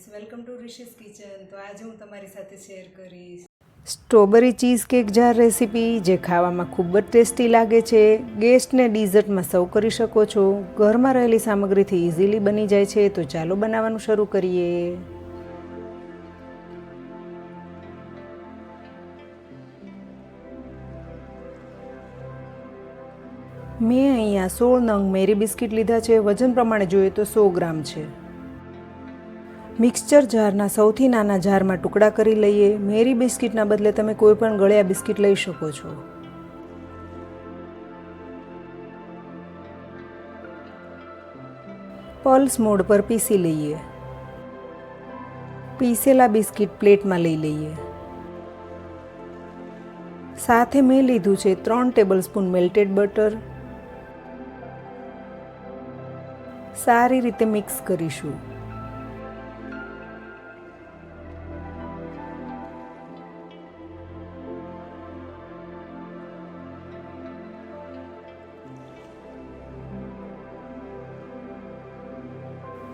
Friends welcome to Rishi's kitchen તો આજે હું તમારી સાથે શેર કરીશ. Strawberry cheesecake jar recipe જે ખાવામાં ખૂબ જ ટેસ્ટી લાગે છે. ગેસ્ટને ડિઝર્ટમાં સર્વ કરી શકો છો. ઘરમાં રહેલી સામગ્રીથી ઇઝીલી બની જાય છે. તો ચાલો બનાવવાનું શરૂ કરીએ. મેં અહીંયા સોળ નંગ મેરી બિસ્કિટ લીધા છે. વજન પ્રમાણે જોઈએ તો સો ગ્રામ છે. મિક્સચર જારના સૌથી નાના જારમાં ટુકડા કરી લઈએ. મેરી બિસ્કિટના બદલે તમે કોઈ પણ ગળ્યા બિસ્કિટ લઈ શકો છો. પલ્સ મોડ પર પીસી લઈએ. પીસેલા બિસ્કિટ પ્લેટમાં લઈ લઈએ. સાથે મેં લીધું છે ત્રણ ટેબલ સ્પૂન મેલ્ટેડ બટર. સારી રીતે મિક્સ કરીશું.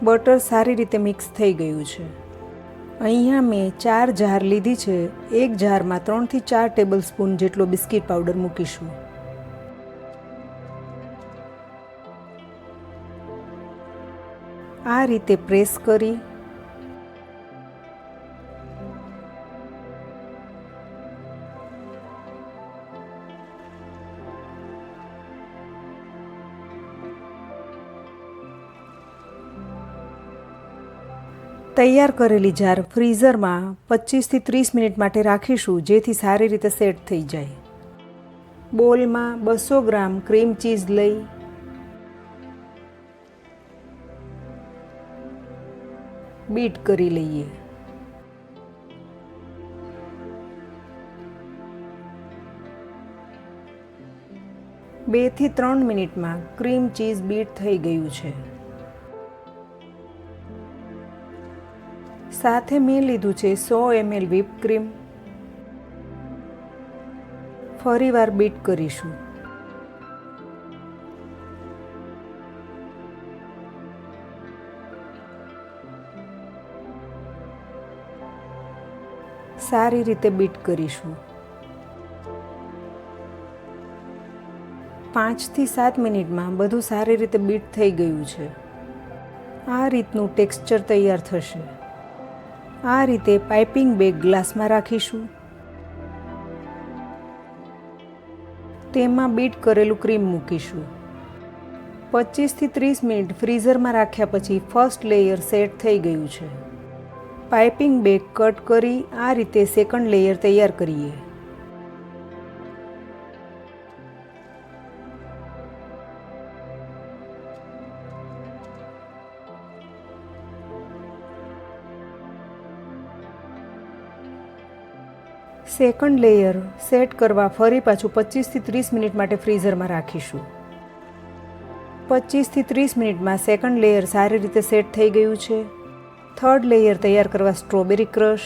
બટર સારી રીતે મિક્સ થઈ ગયું છે. અહીંયા મેં ચાર જાર લીધી છે. એક જારમાં ત્રણથી ચાર ટેબલ સ્પૂન જેટલો બિસ્કિટ પાવડર મૂકીશું. આ રીતે પ્રેસ કરી તૈયાર કરેલી જાર ફ્રીઝરમાં પચીસથી ત્રીસ મિનિટ માટે રાખીશું, જેથી સારી રીતે સેટ થઈ જાય. બોલમાં બસો ગ્રામ ક્રીમ ચીઝ લઈ. બીટ કરી લઈએ. બેથી ત્રણ મિનિટમાં ક્રીમ ચીઝ બીટ થઈ ગયું છે. સાથે મેં લીધું છે સો એમએલ વ્હીપ ક્રીમ ફરીવાર બીટ કરીશું. સારી રીતે બીટ કરીશું. પાંચથી સાત મિનિટમાં બધું સારી રીતે બીટ થઈ ગયું છે. આ રીતનું ટેક્સચર તૈયાર થશે. આ રીતે પાઇપિંગ બેગ ગ્લાસમાં રાખીશું. તેમાં બીટ કરેલું ક્રીમ મૂકીશું. પચીસથી ત્રીસ મિનિટ ફ્રીઝરમાં રાખ્યા પછી ફર્સ્ટ લેયર સેટ થઈ ગયું છે. પાઇપિંગ બેગ કટ કરી આ રીતે સેકન્ડ લેયર તૈયાર કરીએ. સેકન્ડ લેયર સેટ કરવા ફરી પાછું પચીસથી ત્રીસ મિનિટ માટે ફ્રીઝરમાં રાખીશું. પચીસથી ત્રીસ મિનિટમાં સેકન્ડ લેયર સારી રીતે સેટ થઈ ગયું છે. થર્ડ લેયર તૈયાર કરવા સ્ટ્રોબેરી ક્રશ.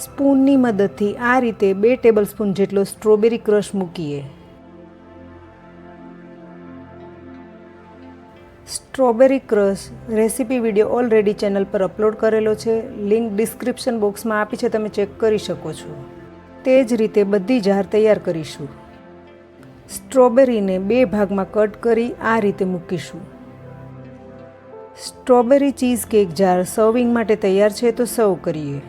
સ્પૂનની મદદથી આ રીતે બે ટેબલ સ્પૂન જેટલો સ્ટ્રોબેરી ક્રશ મૂકીએ. Strawberry crush recipe video already channel પર અપલોડ કરેલો છે. લિંક ડિસ્ક્રિપ્શન બોક્સમાં આપી છે. તમે ચેક કરી શકો છો. તે જ રીતે બધી જાર તૈયાર કરીશું. સ્ટ્રોબેરીને બે ભાગમાં કટ કરી આ રીતે મૂકીશું. Strawberry cheesecake jar serving માટે તૈયાર છે તો સર્વ કરીએ.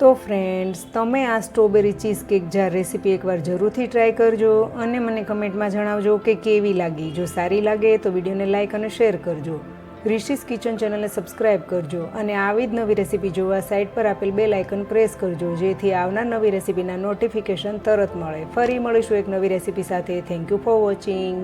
તો ફ્રેન્ડ્સ, તમે આ strawberry cheesecake jar recipe એકવાર જરૂરથી ટ્રાય કરજો અને મને કમેન્ટમાં જણાવજો કે કેવી લાગી. જો સારી લાગે તો વિડીયોને લાઇક અને શેર કરજો. રિશિસ કિચન ચેનલને સબસ્ક્રાઇબ કરજો અને આવી જ નવી રેસીપી જોવા સાઇટ પર આપેલ બે લાઇકન પ્રેસ કરજો, જેથી આવનાર નવી રેસીપીના નોટિફિકેશન તરત મળે. ફરી મળીશું એક નવી રેસીપી સાથે. Thank you for watching